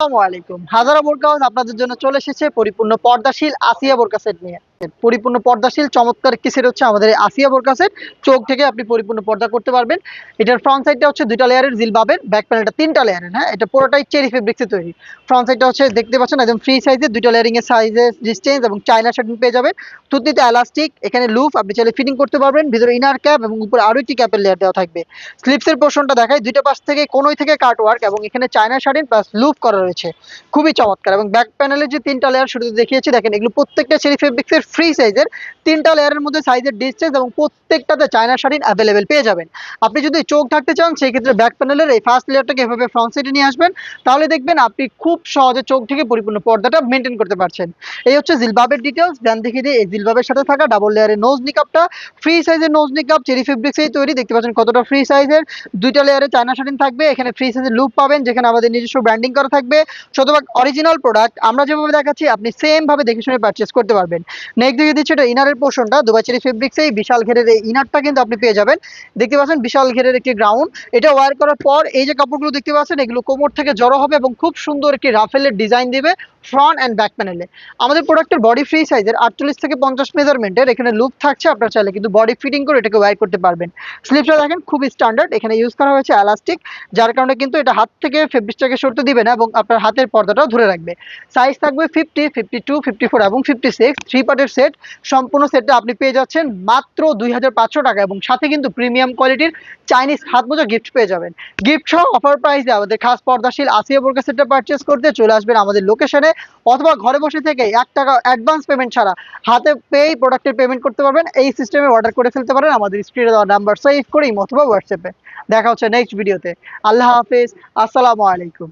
আসসালামু আলাইকুম। হাজারা বোরকা আপনাদের জন্য চলে এসেছে পরিপূর্ণ পর্দাশীল আসিয়া বোরকা সেট নিয়ে। পরিপূর্ণ পর্দাশীল, চমৎকার একটি সেট হচ্ছে আমাদের আসিয়া বোরকা সেট চোখ থেকে আপনি পরিপূর্ণ পর্দা করতে পারবেন। এটার ফ্রন্ট সাইডটা হচ্ছে দুইটা লেয়ারের জিলবাবের ব্যাক প্যানেলটা তিনটা লেয়ারের হ্যাঁ? এটা পুরোটাই চেরি ফেব্রিক্সে তৈরি। ফ্রন্ট সাইডটা হচ্ছে দেখতে পাচ্ছেন একদম ফ্রি সাইজের দুইটা লেয়ারিং এর সাইজের ডিস্টেন্স এবং চাইনা শার্টিং পেয়ে যাবেন। তুতিতে এলাস্টিক এখানে লুফ আপনি চাইলে ফিটিং করতে পারবেন। ভিতরে ইনার ক্যাপ এবং উপরে আরও একটি ক্যাপের লেয়ার দেওয়া থাকবে। স্লিপসের পোর্শনটা দেখায় দুইটা পাশ থেকে কোনোই থেকে কাট ওয়ার্ক এবং এখানে চায়না শাড়ির প্লাস লুপ করা রয়েছে। খুবই চমৎকার এবং ব্যাক প্যানেলের যে তিনটা লেয়ার শুরুতে দেখিয়েছি, দেখেন এগুলো প্রত্যেকটা চেরি ফেব্রিক্সের ফ্রি সাইজের তিনটা লেয়ারের মধ্যে সাইজের ডিস্টেন্স এবং প্রত্যেকটাতে চায়না শাড়ির অ্যাভেলেবেল পেয়ে যাবেন। আপনি যদি চোখ থাকতে চান সেই ক্ষেত্রে ব্যাক প্যানেলের এই ফার্স্ট লেয়ারটাকে এভাবে ফ্রন্ট সাইডে নিয়ে আসবেন। তাহলে দেখবেন আপনি খুব সহজে চোখ থেকে পরিপূর্ণ পর্দাটা মেনটেন করতে পারছেন। এই হচ্ছে জিলবাবের ডিটেলস দেন দেখিয়ে দিই এই জিলবাবের সাথে থাকা ডাবল লেয়ারের নোজ নিকাপটা ফ্রি সাইজের নোজ নিকাপ চেরি ফেব্রিক্সেই তৈরি। দেখতে পাচ্ছেন কতটা ফ্রি সাইজের দুইটা লেয়ারে চায়না শাড়িন থাকবে। এখানে ফ্রি সাইজের লুপ পাবেন, যেখানে আমাদের নিজস্ব ব্র্যান্ডিং করা থাকবে। শতভাগ অরিজিনাল প্রোডাক্ট আমরা যেভাবে দেখাচ্ছি, আপনি সেম ভাবে দেখে শুনে পারচেস করতে পারবেন। নেক্সট দিকে দিচ্ছে এটা ইনারের পোর্শনটা দুবাই চেরি ফেব্রিক্সে এই বিশাল ঘেরের এই ইনারটা কিন্তু আপনি পেয়ে যাবেন। দেখতে পাচ্ছেন বিশাল ঘেরের একটি গ্রাউন্ড এটা ওয়ার করার পর এই যে কাপড়গুলো দেখতে পাচ্ছেন, এগুলো কোমর থেকে জড়ো হবে এবং খুব সুন্দর একটি রাফেলের ডিজাইন দিবে ফ্রন্ট অ্যান্ড ব্যাক প্যানেলে আমাদের প্রোডাক্টের বডি ফ্রি সাইজের আটচল্লিশ থেকে পঞ্চাশ মেজারমেন্টের এখানে লুপ থাকছে। আপনার চাইলে কিন্তু বডি ফিটিং করে এটাকে ওয়ার করতে পারবেন। স্লিপটা দেখেন, খুবই স্ট্যান্ডার্ড এখানে ইউজ করা হয়েছে এলাস্টিক যার কারণে কিন্তু এটা হাত থেকে ফেব্রিকটাকে সরতে দিবে না এবং আপনার হাতের পর্দাটাও ধরে রাখবে। সাইজ থাকবে fifty fifty two fifty four এবং ফিফটি সিক্স থ্রি পার্টের সেট সম্পূর্ণ সেটটা আপনি পেয়ে যাচ্ছেন মাত্র দুই হাজার পাঁচশো টাকা এবং সাথে কিন্তু প্রিমিয়াম কোয়ালিটির চাইনিজ হাত মোজা গিফট পেয়ে যাবেন। গিফট সহ অফার প্রাইসে আমাদের খাস পর্দাশীল আসিয়া বোরকা সেটটা পারচেস করতে চলে আসবেন আমাদের লোকেশনে অথবা ঘরে বসে থেকে এক টাকা অ্যাডভান্স পেমেন্ট ছাড়া হাতে পেয়েই প্রোডাক্টের পেমেন্ট করতে পারবেন। এই সিস্টেমে অর্ডার করে ফেলতে পারেন। আমাদের স্ক্রিনে দেওয়া নাম্বার সেভ করেই অথবা হোয়াটসঅ্যাপে দেখা হচ্ছে নেক্সট ভিডিওতে আল্লাহ হাফিজ। আসসালামু আলাইকুম।